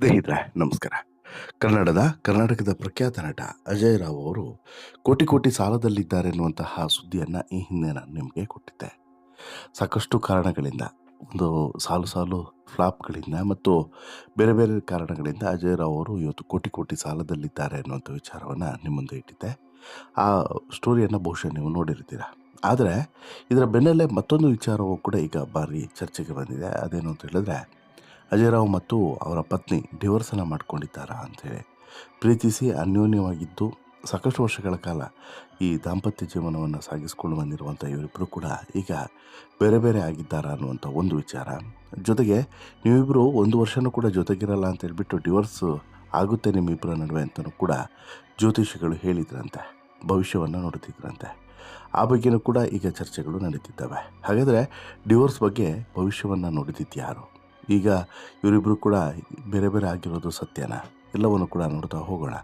ಸ್ನೇಹಿತರೆ, ನಮಸ್ಕಾರ. ಕನ್ನಡದ ಕರ್ನಾಟಕದ ಪ್ರಖ್ಯಾತ ನಟ ಅಜಯ್ ರಾವ್ ಅವರು ಕೋಟಿ ಕೋಟಿ ಸಾಲದಲ್ಲಿದ್ದಾರೆ ಎನ್ನುವಂತಹ ಸುದ್ದಿಯನ್ನು ಈ ಹಿಂದೆ ನಾನು ನಿಮಗೆ ಕೊಟ್ಟಿದ್ದೆ. ಸಾಕಷ್ಟು ಕಾರಣಗಳಿಂದ, ಒಂದು ಸಾಲು ಸಾಲು ಫ್ಲಾಪ್ಗಳಿಂದ ಮತ್ತು ಬೇರೆ ಬೇರೆ ಕಾರಣಗಳಿಂದ ಅಜಯ್ ರಾವ್ ಅವರು ಇವತ್ತು ಕೋಟಿ ಕೋಟಿ ಸಾಲದಲ್ಲಿದ್ದಾರೆ ಅನ್ನುವಂಥ ವಿಚಾರವನ್ನು ನಿಮ್ಮ ಮುಂದೆ ಇಟ್ಟಿದ್ದೆ. ಆ ಸ್ಟೋರಿಯನ್ನು ಬಹುಶಃ ನೀವು ನೋಡಿರ್ತೀರ. ಆದರೆ, ಇದರ ಬೆನ್ನಲ್ಲೇ ಮತ್ತೊಂದು ವಿಚಾರವೂ ಕೂಡ ಈಗ ಭಾರಿ ಚರ್ಚೆಗೆ ಬಂದಿದೆ. ಅದೇನು ಅಂತ ಹೇಳಿದ್ರೆ ಅಜಯ್ ರಾವ್ ಮತ್ತು ಅವರ ಪತ್ನಿ ಡಿವೋರ್ಸನ್ನು ಮಾಡ್ಕೊಂಡಿದ್ದಾರಾ ಅಂಥೇಳಿ ಪ್ರೀತಿಸಿ ಅನ್ಯೋನ್ಯವಾಗಿದ್ದು ಸಾಕಷ್ಟು ವರ್ಷಗಳ ಕಾಲ ಈ ದಾಂಪತ್ಯ ಜೀವನವನ್ನು ಸಾಗಿಸ್ಕೊಂಡು ಬಂದಿರುವಂಥ ಇವರಿಬ್ಬರು ಕೂಡ ಈಗ ಬೇರೆ ಬೇರೆ ಆಗಿದ್ದಾರಾ ಅನ್ನುವಂಥ ಒಂದು ವಿಚಾರ. ಜೊತೆಗೆ ನೀವಿಬ್ಬರು ಒಂದು ವರ್ಷನೂ ಕೂಡ ಜೊತೆಗಿರಲ್ಲ ಅಂತ ಹೇಳ್ಬಿಟ್ಟು ಡಿವೋರ್ಸ್ ಆಗುತ್ತೆ ನಿಮ್ಮಿಬ್ಬರ ನಡುವೆ ಅಂತಲೂ ಕೂಡ ಜ್ಯೋತಿಷಿಗಳು ಹೇಳಿದ್ರಂತೆ, ಭವಿಷ್ಯವನ್ನು ನೋಡುತ್ತಿದ್ದರಂತೆ ಆ ಬಗ್ಗೆನೂ ಕೂಡ ಈಗ ಚರ್ಚೆಗಳು ನಡೀತಿದ್ದಾವೆ. ಹಾಗಾದರೆ ಡಿವೋರ್ಸ್ ಬಗ್ಗೆ ಭವಿಷ್ಯವನ್ನು ನೋಡಿದ್ದು ಯಾರು? ಈಗ ಇವರಿಬ್ಬರು ಕೂಡ ಬೇರೆ ಬೇರೆ ಆಗಿರೋದು ಸತ್ಯನಾ ಎಲ್ಲವನ್ನು ಕೂಡ ನೋಡ್ತಾ ಹೋಗೋಣ.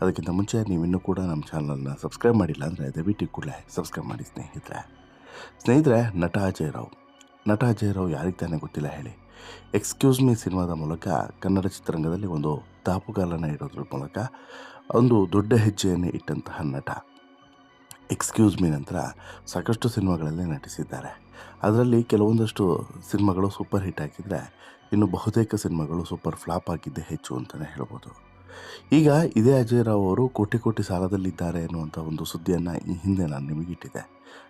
ಅದಕ್ಕಿಂತ ಮುಂಚೆ ನೀವಿನ್ನೂ ಕೂಡ ನಮ್ಮ ಚಾನಲನ್ನು ಸಬ್ಸ್ಕ್ರೈಬ್ ಮಾಡಿಲ್ಲ ಅಂದರೆ ದಯವಿಟ್ಟು ಕೂಡಲೇ ಸಬ್ಸ್ಕ್ರೈಬ್ ಮಾಡಿ ಸ್ನೇಹಿತರೆ. ಸ್ನೇಹಿತರೆ, ನಟ ಅಜಯ್ ರಾವ್. ನಟ ಅಜಯ್ ರಾವ್ ಯಾರಿಗೆ ತಾನೇ ಗೊತ್ತಿಲ್ಲ ಹೇಳಿ. ಎಕ್ಸ್ಕ್ಯೂಸ್ ಮೀ ಸಿನಿಮಾದ ಮೂಲಕ ಕನ್ನಡ ಚಿತ್ರರಂಗದಲ್ಲಿ ಒಂದು ತಾಪುಗಾಲನ ಇಡೋದ್ರ ಮೂಲಕ ಒಂದು ದೊಡ್ಡ ಹೆಜ್ಜೆಯನ್ನು ಇಟ್ಟಂತಹ ನಟ. ಎಕ್ಸ್ಕ್ಯೂಸ್ ಮೀ ನಂತರ ಸಾಕಷ್ಟು ಸಿನಿಮಾಗಳಲ್ಲಿ ನಟಿಸಿದ್ದಾರೆ. ಅದರಲ್ಲಿ ಕೆಲವೊಂದಷ್ಟು ಸಿನಿಮಾಗಳು ಸೂಪರ್ ಹಿಟ್ ಆಗಿದ್ದರೆ ಇನ್ನು ಬಹುತೇಕ ಸಿನಿಮಾಗಳು ಸೂಪರ್ ಫ್ಲಾಪ್ ಆಗಿದ್ದೇ ಹೆಚ್ಚು ಅಂತಲೇ ಹೇಳ್ಬೋದು. ಈಗ ಇದೇ ಅಜಯ್ ರಾವ್ ಅವರು ಕೋಟಿ ಕೋಟಿ ಸಾಲದಲ್ಲಿದ್ದಾರೆ ಎನ್ನುವಂಥ ಒಂದು ಸುದ್ದಿಯನ್ನು ಈ ಹಿಂದೆ ನಾನು ನಿಮಗೆ ಇಟ್ಟಿದ್ದೆ.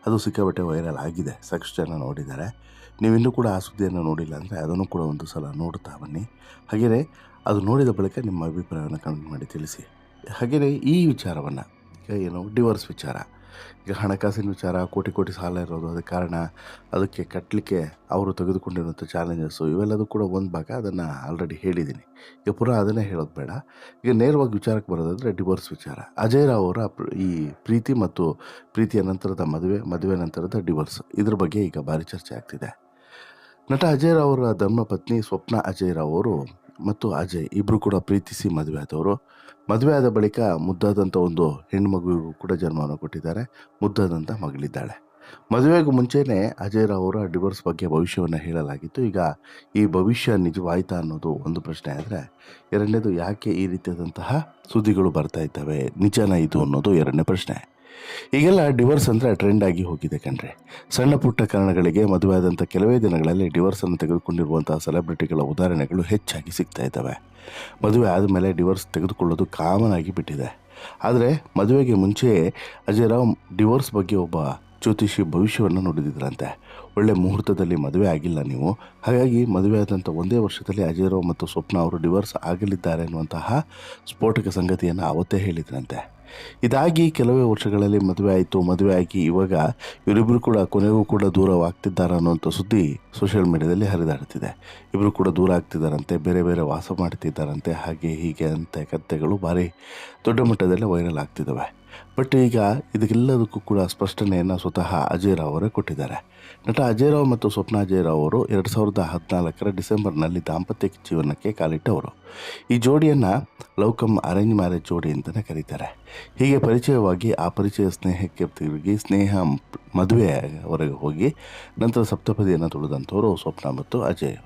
ಅದು ಸಿಕ್ಕಾಪಟ್ಟೆ ವೈರಲ್ ಆಗಿದೆ, ಸಾಕಷ್ಟು ಜನ ನೋಡಿದ್ದಾರೆ. ನೀವಿನ್ನೂ ಕೂಡ ಆ ಸುದ್ದಿಯನ್ನು ನೋಡಿಲ್ಲ ಅಂದರೆ ಅದನ್ನು ಕೂಡ ಒಂದು ಸಲ ನೋಡ್ತಾ ಬನ್ನಿ. ಹಾಗೆಯೇ ಅದು ನೋಡಿದ ಬಳಿಕ ನಿಮ್ಮ ಅಭಿಪ್ರಾಯವನ್ನು ಕಮೆಂಟ್ ಮಾಡಿ ತಿಳಿಸಿ. ಹಾಗೆಯೇ ಈ ವಿಚಾರವನ್ನು, ಏನು ಡಿವೋರ್ಸ್ ವಿಚಾರ ಈಗ ಹಣಕಾಸಿನ ವಿಚಾರ, ಕೋಟಿ ಕೋಟಿ ಸಾಲ ಇರೋದು ಅದಕ್ಕೆ ಕಾರಣ ಅದಕ್ಕೆ ಕಟ್ಟಲಿಕ್ಕೆ ಅವರು ತೆಗೆದುಕೊಂಡಿರುವಂಥ ಚಾಲೆಂಜಸ್ಸು ಇವೆಲ್ಲದೂ ಕೂಡ ಒಂದು ಭಾಗ ಅದನ್ನು ಆಲ್ರೆಡಿ ಹೇಳಿದ್ದೀನಿ. ಈಗ ಪುನಃ ಅದನ್ನೇ ಹೇಳೋದು ಬೇಡ. ಈಗ ನೇರವಾಗಿ ವಿಚಾರಕ್ಕೆ ಬರೋದಾದರೆ ಡಿವೋರ್ಸ್ ವಿಚಾರ. ಅಜಯ್ ರಾವ್ ಅವರ ಈ ಪ್ರೀತಿ ಮತ್ತು ಪ್ರೀತಿಯ ನಂತರದ ಮದುವೆ ಮದುವೆ ನಂತರದ ಡಿವೋರ್ಸ್ ಇದ್ರ ಬಗ್ಗೆ ಈಗ ಭಾರಿ ಚರ್ಚೆ ಆಗ್ತಿದೆ. ನಟ ಅಜಯ್ ರಾವ್ ಅವರ ಧರ್ಮಪತ್ನಿ ಸ್ವಪ್ನ ಅಜಯ್ ರಾವ್ ಅವರು ಮತ್ತು ಅಜಯ್ ಇಬ್ಬರು ಕೂಡ ಪ್ರೀತಿಸಿ ಮದುವೆ ಆದವರು. ಮದುವೆ ಆದ ಬಳಿಕ ಮುದ್ದಾದಂಥ ಒಂದು ಹೆಣ್ಣು ಮಗುವಿಗೂ ಕೂಡ ಜನ್ಮವನ್ನು ಕೊಟ್ಟಿದ್ದಾರೆ. ಮುದ್ದಾದಂಥ ಮಗಳಿದ್ದಾಳೆ. ಮದುವೆಗೂ ಮುಂಚೆನೇ ಅಜಯ್ ರಾವ್ ಅವರ ಡಿವೋರ್ಸ್ ಬಗ್ಗೆ ಭವಿಷ್ಯವನ್ನು ಹೇಳಲಾಗಿತ್ತು. ಈಗ ಈ ಭವಿಷ್ಯ ನಿಜವಾಯ್ತಾ ಅನ್ನೋದು ಒಂದು ಪ್ರಶ್ನೆ ಆದರೆ, ಎರಡನೇದು ಯಾಕೆ ಈ ರೀತಿಯಾದಂತಹ ಸುದ್ದಿಗಳು ಬರ್ತಾ ಇದ್ದಾವೆ? ನಿಜನ ಇದು ಅನ್ನೋದು ಎರಡನೇ ಪ್ರಶ್ನೆ. ಈಗೆಲ್ಲ ಡಿವೋರ್ಸ್ ಅಂದರೆ ಟ್ರೆಂಡ್ ಆಗಿ ಹೋಗಿದೆ ಕಣ್ರೆ. ಸಣ್ಣ ಪುಟ್ಟ ಕಾರಣಗಳಿಗೆ ಮದುವೆ ಆದಂಥ ಕೆಲವೇ ದಿನಗಳಲ್ಲಿ ಡಿವೋರ್ಸನ್ನು ತೆಗೆದುಕೊಂಡಿರುವಂತಹ ಸೆಲೆಬ್ರಿಟಿಗಳ ಉದಾಹರಣೆಗಳು ಹೆಚ್ಚಾಗಿ ಸಿಗ್ತಾ ಇದ್ದಾವೆ. ಮದುವೆ ಆದಮೇಲೆ ಡಿವೋರ್ಸ್ ತೆಗೆದುಕೊಳ್ಳೋದು ಕಾಮನ್ ಆಗಿ ಬಿಟ್ಟಿದೆ. ಆದರೆ ಮದುವೆಗೆ ಮುಂಚೆಯೇ ಅಜಯರಾವ್ ಡಿವೋರ್ಸ್ ಬಗ್ಗೆ ಒಬ್ಬ ಜ್ಯೋತಿಷಿ ಭವಿಷ್ಯವನ್ನು ನುಡಿದಿದ್ರಂತೆ. ಒಳ್ಳೆ ಮುಹೂರ್ತದಲ್ಲಿ ಮದುವೆ ಆಗಿಲ್ಲ ನೀವು. ಹಾಗಾಗಿ ಮದುವೆ ಆದಂಥ ಒಂದೇ ವರ್ಷದಲ್ಲಿ ಅಜಯ್ ರಾವ್ ಮತ್ತು ಸ್ವಪ್ನ ಅವರು ಡಿವೋರ್ಸ್ ಆಗಲಿದ್ದಾರೆ ಅನ್ನುವಂತಹ ಸ್ಫೋಟಕ ಸಂಗತಿಯನ್ನು ಅವತ್ತೇ ಹೇಳಿದ್ರಂತೆ. ಇದಾಗಿ ಕೆಲವೇ ವರ್ಷಗಳಲ್ಲಿ ಮದುವೆ ಆಯಿತು, ಮದುವೆ ಆಗಿ ಇವಾಗ ಇವರಿಬ್ಬರು ಕೂಡ ಕೊನೆಗೂ ಕೂಡ ದೂರವಾಗ್ತಿದ್ದಾರೆ ಅನ್ನೋಂಥ ಸುದ್ದಿ ಸೋಷಿಯಲ್ ಮೀಡಿಯಾದಲ್ಲಿ ಹರಿದಾಡ್ತಿದೆ. ಇಬ್ಬರು ಕೂಡ ದೂರ ಆಗ್ತಿದ್ದಾರಂತೆ, ಬೇರೆ ಬೇರೆ ವಾಸ ಮಾಡ್ತಿದ್ದಾರಂತೆ, ಹಾಗೆ ಹೀಗೆ ಅಂತ ಕಥೆಗಳು ಭಾರಿ ದೊಡ್ಡ ಮಟ್ಟದಲ್ಲಿ ವೈರಲ್ ಆಗ್ತಿದ್ದಾವೆ. ಬಟ್ ಈಗ ಇದಕ್ಕೆಲ್ಲದಕ್ಕೂ ಕೂಡ ಸ್ಪಷ್ಟನೆಯನ್ನು ಸ್ವತಃ ಅಜಯ್ ರಾವ್ ಅವರೇ ಕೊಟ್ಟಿದ್ದಾರೆ. ನಟ ಅಜಯ್ ರಾವ್ ಮತ್ತು ಸ್ವಪ್ನ ಅಜಯ್ ರಾವ್ ಅವರು ಎರಡು ಸಾವಿರದ ಹದಿನಾಲ್ಕರ ಡಿಸೆಂಬರ್ನಲ್ಲಿ ದಾಂಪತ್ಯ ಜೀವನಕ್ಕೆ ಕಾಲಿಟ್ಟವರು. ಈ ಜೋಡಿಯನ್ನು ಲವ್ ಕಮ್ ಅರೇಂಜ್ ಮ್ಯಾರೇಜ್ ಜೋಡಿ ಅಂತಲೇ ಕರೀತಾರೆ. ಹೀಗೆ ಪರಿಚಯವಾಗಿ ಆ ಪರಿಚಯ ಸ್ನೇಹಕ್ಕೆ ತಿರುಗಿ ಸ್ನೇಹ ಮದುವೆವರೆಗೆ ಹೋಗಿ ನಂತರ ಸಪ್ತಪದಿಯನ್ನು ತುಳಿದಂಥವರು ಸ್ವಪ್ನ ಮತ್ತು ಅಜಯ್.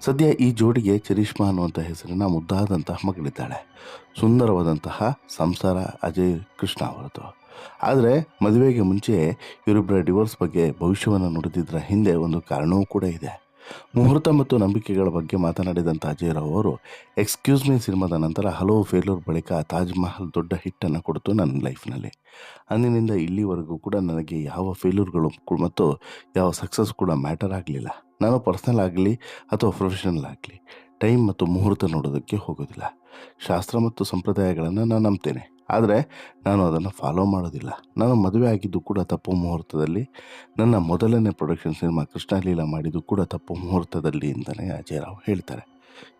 ಸದ್ಯ ಈ ಜೋಡಿಗೆ ಚರಿಷ್ಮಾ ಅನ್ನುವಂಥ ಹೆಸರಿನ ಮುದ್ದಾದಂತಹ ಮಗಳಿದ್ದಾಳೆ. ಸುಂದರವಾದಂತಹ ಸಂಸಾರ ಅಜಯ್ ಕೃಷ್ಣ ಅವರದು. ಆದರೆ ಮದುವೆಗೆ ಮುಂಚೆ ಇವರಿಬ್ಬರ ಡಿವೋರ್ಸ್ ಬಗ್ಗೆ ಭವಿಷ್ಯವನ್ನು ನುಡಿದಿದ್ದರ ಹಿಂದೆ ಒಂದು ಕಾರಣವೂ ಕೂಡ ಇದೆ. ಮುಹೂರ್ತ ಮತ್ತು ನಂಬಿಕೆಗಳ ಬಗ್ಗೆ ಮಾತನಾಡಿದಂಥ ಅಜಯ್ ರಾವ್ ಅವರು ಎಕ್ಸ್ಕ್ಯೂಸ್ ಮೀ ಸಿನಿಮಾದ ನಂತರ ಹಲವು ಫೇಲ್ಯೂರ್ ಬಳಿಕ ತಾಜ್ ಮಹಲ್ ದೊಡ್ಡ ಹಿಟ್ಟನ್ನು ಕೊಡ್ತು ನನ್ನ ಲೈಫ್ನಲ್ಲಿ. ಅಂದಿನಿಂದ ಇಲ್ಲಿವರೆಗೂ ಕೂಡ ನನಗೆ ಯಾವ ಫೇಲ್ಯೂರ್ಗಳು ಮತ್ತು ಯಾವ ಸಕ್ಸಸ್ ಕೂಡ ಮ್ಯಾಟರ್ ಆಗಲಿಲ್ಲ. ನಾನು ಪರ್ಸ್ನಲ್ ಆಗಲಿ ಅಥವಾ ಪ್ರೊಫೆಷನಲ್ ಆಗಲಿ ಟೈಮ್ ಮತ್ತು ಮುಹೂರ್ತ ನೋಡೋದಕ್ಕೆ ಹೋಗೋದಿಲ್ಲ. ಶಾಸ್ತ್ರ ಮತ್ತು ಸಂಪ್ರದಾಯಗಳನ್ನು ನಾನು ನಂಬ್ತೇನೆ. ಆದರೆ ನಾನು ಅದನ್ನು ಫಾಲೋ ಮಾಡೋದಿಲ್ಲ. ನಾನು ಮದುವೆ ಆಗಿದ್ದು ಕೂಡ ತಪ್ಪು ಮುಹೂರ್ತದಲ್ಲಿ, ನನ್ನ ಮೊದಲನೇ ಪ್ರೊಡಕ್ಷನ್ ಸಿನಿಮಾ ಕೃಷ್ಣಲೀಲ ಮಾಡಿದ್ದು ಕೂಡ ತಪ್ಪು ಮುಹೂರ್ತದಲ್ಲಿ ಅಂತಲೇ ಅಜಯ್ ರಾವ್ ಹೇಳ್ತಾರೆ.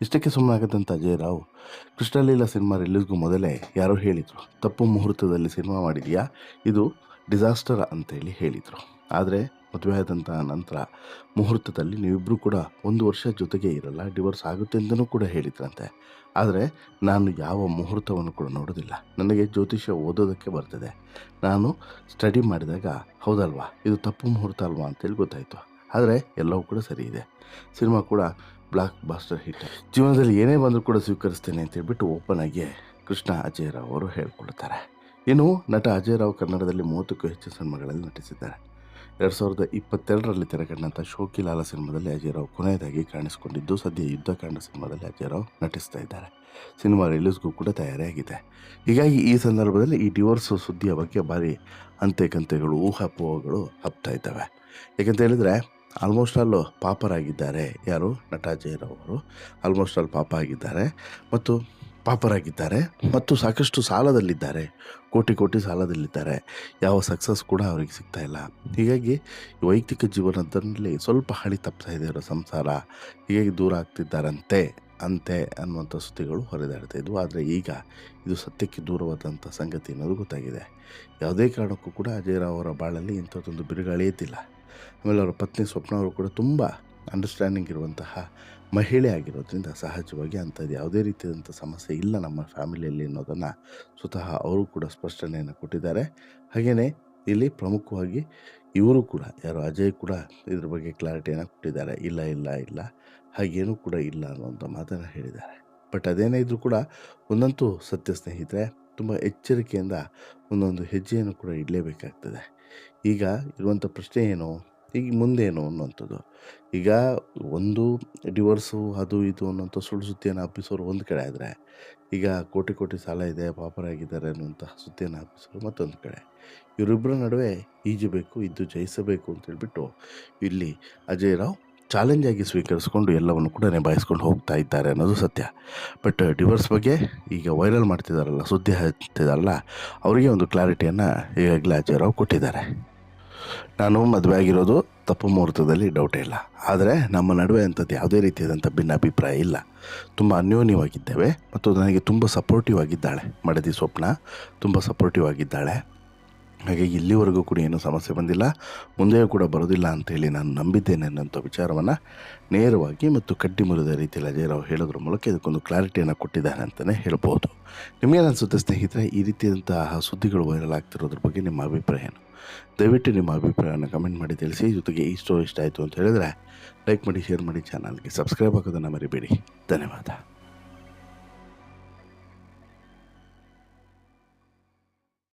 ಇಷ್ಟಕ್ಕೆ ಸುಮ್ಮನಾಗದಂಥ ಅಜಯ್ ರಾವ್ ಕೃಷ್ಣಲೀಲ ಸಿನಿಮಾ ರಿಲೀಸ್ಗೂ ಮೊದಲೇ ಯಾರೋ ಹೇಳಿದರು, ತಪ್ಪು ಮುಹೂರ್ತದಲ್ಲಿ ಸಿನಿಮಾ ಮಾಡಿದೆಯಾ? ಇದು ಡಿಸಾಸ್ಟರ್ ಅಂತೇಳಿ ಹೇಳಿದರು. ಆದರೆ ಮದುವೆ ನಂತರ ಮುಹೂರ್ತದಲ್ಲಿ ನೀವಿಬ್ಬರೂ ಕೂಡ ಒಂದು ವರ್ಷ ಜೊತೆಗೆ ಇರಲ್ಲ, ಡಿವೋರ್ಸ್ ಆಗುತ್ತೆ ಅಂತಲೂ ಕೂಡ ಹೇಳಿದ್ರಂತೆ. ಆದರೆ ನಾನು ಯಾವ ಮುಹೂರ್ತವನ್ನು ಕೂಡ ನೋಡೋದಿಲ್ಲ. ನನಗೆ ಜ್ಯೋತಿಷ್ಯ ಓದೋದಕ್ಕೆ ಬರ್ತದೆ. ನಾನು ಸ್ಟಡಿ ಮಾಡಿದಾಗ ಹೌದಲ್ವಾ, ಇದು ತಪ್ಪು ಮುಹೂರ್ತ ಅಲ್ವಾ ಅಂತೇಳಿ ಗೊತ್ತಾಯಿತು. ಆದರೆ ಎಲ್ಲವೂ ಕೂಡ ಸರಿ ಇದೆ. ಸಿನಿಮಾ ಕೂಡ ಬ್ಲಾಕ್ ಬಾಸ್ಟರ್ ಹಿಟ್ ಜೀವನದಲ್ಲಿ ಏನೇ ಬಂದರೂ ಕೂಡ ಸ್ವೀಕರಿಸ್ತೇನೆ ಅಂತ ಹೇಳ್ಬಿಟ್ಟು ಓಪನ್ ಆಗಿ ಕೃಷ್ಣ ಅಜಯ್ ರಾವ್ ಅವರು ಹೇಳ್ಕೊಳ್ತಾರೆ ಇನ್ನು ನಟ ಅಜಯ್ ರಾವ್ ಕನ್ನಡದಲ್ಲಿ ಮೂವತ್ತಕ್ಕೂ ಹೆಚ್ಚು ಸಿನಿಮಾಗಳಲ್ಲಿ ನಟಿಸಿದ್ದಾರೆ. ಎರಡು ಸಾವಿರದ ಇಪ್ಪತ್ತೆರಡರಲ್ಲಿ ತೆರೆಕಂಡಂಥ ಶೋಕಿಲಾಲ ಸಿನಿಮಾದಲ್ಲಿ ಅಜಯ್ ರಾವ್ ಕೊನೆಯದಾಗಿ ಕಾಣಿಸಿಕೊಂಡಿದ್ದು, ಸದ್ಯ ಯುದ್ಧಕಾಂಡ ಸಿನಿಮಾದಲ್ಲಿ ಅಜಯ್ ರಾವ್ ನಟಿಸ್ತಾ ಇದ್ದಾರೆ. ಸಿನಿಮಾ ರಿಲೀಸ್ಗೂ ಕೂಡ ತಯಾರಿಯಾಗಿದೆ ಹೀಗಾಗಿ ಈ ಸಂದರ್ಭದಲ್ಲಿ ಈ ಡಿವೋರ್ಸ್ ಸುದ್ದಿಯ ಬಗ್ಗೆ ಭಾರಿ ಅಂತೆ ಕಂತೆಗಳು ಊಹಾಪೋಹಗಳು ಹಬ್ತಾ ಇದ್ದಾವೆ. ಯಾಕಂತ ಹೇಳಿದರೆ, ಆಲ್ಮೋಸ್ಟ್ ಆಲ್ ಪಾಪರಾಗಿದ್ದಾರೆ ಯಾರು? ನಟ ಅಜಯ್ ರಾವ್ ಅವರು. ಆಲ್ಮೋಸ್ಟ್ ಆಲ್ ಪಾಪ ಆಗಿದ್ದಾರೆ. ಮತ್ತು ಪಾಪರಾಗಿದ್ದಾರೆ ಮತ್ತು ಸಾಕಷ್ಟು ಸಾಲದಲ್ಲಿದ್ದಾರೆ. ಕೋಟಿ ಕೋಟಿ ಸಾಲದಲ್ಲಿದ್ದಾರೆ. ಯಾವ ಸಕ್ಸಸ್ ಕೂಡ ಅವರಿಗೆ ಸಿಗ್ತಾ ಇಲ್ಲ. ಹೀಗಾಗಿ ವೈಯಕ್ತಿಕ ಜೀವನದಲ್ಲಿ ಸ್ವಲ್ಪ ಹಳಿ ತಪ್ಪಿಸ್ತಾ ಇದೆ ಅವರ ಸಂಸಾರ. ಹೀಗಾಗಿ ದೂರ ಆಗ್ತಿದ್ದಾರಂತೆ, ಅಂತೆ ಅನ್ನುವಂಥ ಸುದ್ದಿಗಳು ಹೊರದಾಡ್ತಾ ಇದ್ವು. ಆದರೆ ಈಗ ಇದು ಸತ್ಯಕ್ಕೆ ದೂರವಾದಂಥ ಸಂಗತಿ ಅನ್ನೋದು ಗೊತ್ತಾಗಿದೆ. ಯಾವುದೇ ಕಾರಣಕ್ಕೂ ಕೂಡ ಅಜಯ್ ರಾವ್ ಅವರ ಬಾಳಲ್ಲಿ ಇಂಥದ್ದೊಂದು ಬಿರುಗಾಳಿ ಎದ್ದಿಲ್ಲ ಆಮೇಲೆ ಅವರ ಪತ್ನಿ ಸ್ವಪ್ನ ಅವರು ಕೂಡ ತುಂಬ ಅಂಡರ್ಸ್ಟ್ಯಾಂಡಿಂಗ್ ಇರುವಂತಹ ಮಹಿಳೆ ಆಗಿರೋದ್ರಿಂದ ಸಹಜವಾಗಿ ಅಂಥದ್ದು ಯಾವುದೇ ರೀತಿಯಾದಂಥ ಸಮಸ್ಯೆ ಇಲ್ಲ ನಮ್ಮ ಫ್ಯಾಮಿಲಿಯಲ್ಲಿ ಅನ್ನೋದನ್ನು ಸ್ವತಃ ಅವರು ಕೂಡ ಸ್ಪಷ್ಟನೆಯನ್ನು ಕೊಟ್ಟಿದ್ದಾರೆ. ಹಾಗೆಯೇ ಇಲ್ಲಿ ಪ್ರಮುಖವಾಗಿ ಇವರು ಕೂಡ, ಯಾರು ಅಜಯ್ ಕೂಡ ಇದ್ರ ಬಗ್ಗೆ ಕ್ಲಾರಿಟಿಯನ್ನು ಕೊಟ್ಟಿದ್ದಾರೆ. ಇಲ್ಲ ಇಲ್ಲ ಇಲ್ಲ, ಹಾಗೇನೂ ಕೂಡ ಇಲ್ಲ ಅನ್ನುವಂಥ ಮಾತನ್ನು ಹೇಳಿದ್ದಾರೆ. ಬಟ್ ಅದೇನೇ ಇದ್ದರೂ ಕೂಡ ಒಂದಂತೂ ಸತ್ಯ ಸ್ನೇಹಿತರೆ, ತುಂಬ ಎಚ್ಚರಿಕೆಯಿಂದ ಒಂದೊಂದು ಹೆಜ್ಜೆಯನ್ನು ಕೂಡ ಇಡಲೇಬೇಕಾಗ್ತದೆ. ಈಗ ಇರುವಂಥ ಪ್ರಶ್ನೆ ಏನು? ಈಗ ಮುಂದೇನು ಅನ್ನುವಂಥದ್ದು. ಈಗ ಒಂದು ಡಿವೋರ್ಸು ಅದು ಇದು ಅನ್ನೋಂಥ ಸುಳ್ಳು ಸುದ್ದಿಯನ್ನು ಹಬ್ಬಿಸೋರು ಒಂದು ಕಡೆ ಆದರೆ, ಈಗ ಕೋಟಿ ಕೋಟಿ ಸಾಲ ಇದೆ, ಪಾಪರಾಗಿದ್ದಾರೆ ಅನ್ನುವಂಥ ಸುದ್ದಿಯನ್ನು ಹಬ್ಬಿಸೋರು ಮತ್ತೊಂದು ಕಡೆ. ಇವರಿಬ್ಬರ ನಡುವೆ ಈಜಬೇಕು ಇದ್ದು ಜಯಿಸಬೇಕು ಅಂತ ಹೇಳ್ಬಿಟ್ಟು ಇಲ್ಲಿ ಅಜಯ್ ರಾವ್ ಚಾಲೆಂಜ್ ಆಗಿ ಸ್ವೀಕರಿಸ್ಕೊಂಡು ಎಲ್ಲವನ್ನು ಕೂಡ ನಿಭಾಯಿಸ್ಕೊಂಡು ಹೋಗ್ತಾ ಇದ್ದಾರೆ ಅನ್ನೋದು ಸತ್ಯ. ಬಟ್ ಡಿವೋರ್ಸ್ ಬಗ್ಗೆ ಈಗ ವೈರಲ್ ಮಾಡ್ತಿದ್ದಾರಲ್ಲ ಸುದ್ದಿ ಹಚ್ತಿದಾರಲ್ಲ, ಅವರಿಗೆ ಒಂದು ಕ್ಲಾರಿಟಿಯನ್ನು ಈಗಾಗಲೇ ಅಜಯ್ ರಾವ್ ಕೊಟ್ಟಿದ್ದಾರೆ. ನಾನು ಮದುವೆ ಆಗಿರೋದು ತಪ್ಪು ಮುಹೂರ್ತದಲ್ಲಿ ಡೌಟೇ ಇಲ್ಲ. ಆದರೆ ನಮ್ಮ ನಡುವೆ ಅಂಥದ್ದು ಯಾವುದೇ ರೀತಿಯಾದಂಥ ಭಿನ್ನಾಭಿಪ್ರಾಯ ಇಲ್ಲ. ತುಂಬ ಅನ್ಯೋನ್ಯವಾಗಿದ್ದೇವೆ ಮತ್ತು ನನಗೆ ತುಂಬ ಸಪೋರ್ಟಿವ್ ಆಗಿದ್ದಾಳೆ. ಮಡದಿ ಸ್ವಪ್ನ ತುಂಬ ಸಪೋರ್ಟಿವ್ ಆಗಿದ್ದಾಳೆ. ಹಾಗಾಗಿ ಇಲ್ಲಿವರೆಗೂ ಕೂಡ ಏನೂ ಸಮಸ್ಯೆ ಬಂದಿಲ್ಲ. ಮುಂದೆಯೂ ಕೂಡ ಬರೋದಿಲ್ಲ ಅಂತೇಳಿ ನಾನು ನಂಬಿದ್ದೇನೆ ಅನ್ನೋಂಥ ವಿಚಾರವನ್ನು ನೇರವಾಗಿ ಮತ್ತು ಕಡ್ಡಿ ಮುರಿದ ರೀತಿಯಲ್ಲಿ ಅಜಯರಾವ್ ಹೇಳೋದ್ರ ಮೂಲಕ ಇದಕ್ಕೊಂದು ಕ್ಲಾರಿಟಿಯನ್ನು ಕೊಟ್ಟಿದ್ದಾರೆ ಅಂತಲೇ ಹೇಳ್ಬೋದು. ನಿಮಗೇನು ಅನಿಸುತ್ತೆ ಸ್ನೇಹಿತರೆ, ಈ ರೀತಿಯಾದಂತಹ ಸುದ್ದಿಗಳು ವೈರಲ್ ಆಗ್ತಿರೋದ್ರ ಬಗ್ಗೆ ನಿಮ್ಮ ಅಭಿಪ್ರಾಯ ಏನು? ದಯವಿಟ್ಟು ನಿಮ್ಮ ಅಭಿಪ್ರಾಯವನ್ನು ಕಮೆಂಟ್ ಮಾಡಿ ತಿಳಿಸಿ, ಜೊತೆಗೆ ಈ ಸ್ಟೋರಿ ಇಷ್ಟ ಆಯಿತು ಅಂತ ಹೇಳಿದರೆ ಲೈಕ್ ಮಾಡಿ ಶೇರ್ ಮಾಡಿ ಚಾನಲ್ಗೆ ಸಬ್ಸ್ಕ್ರೈಬ್ ಆಗೋದನ್ನು ಮರಿಬೇಡಿ. ಧನ್ಯವಾದ.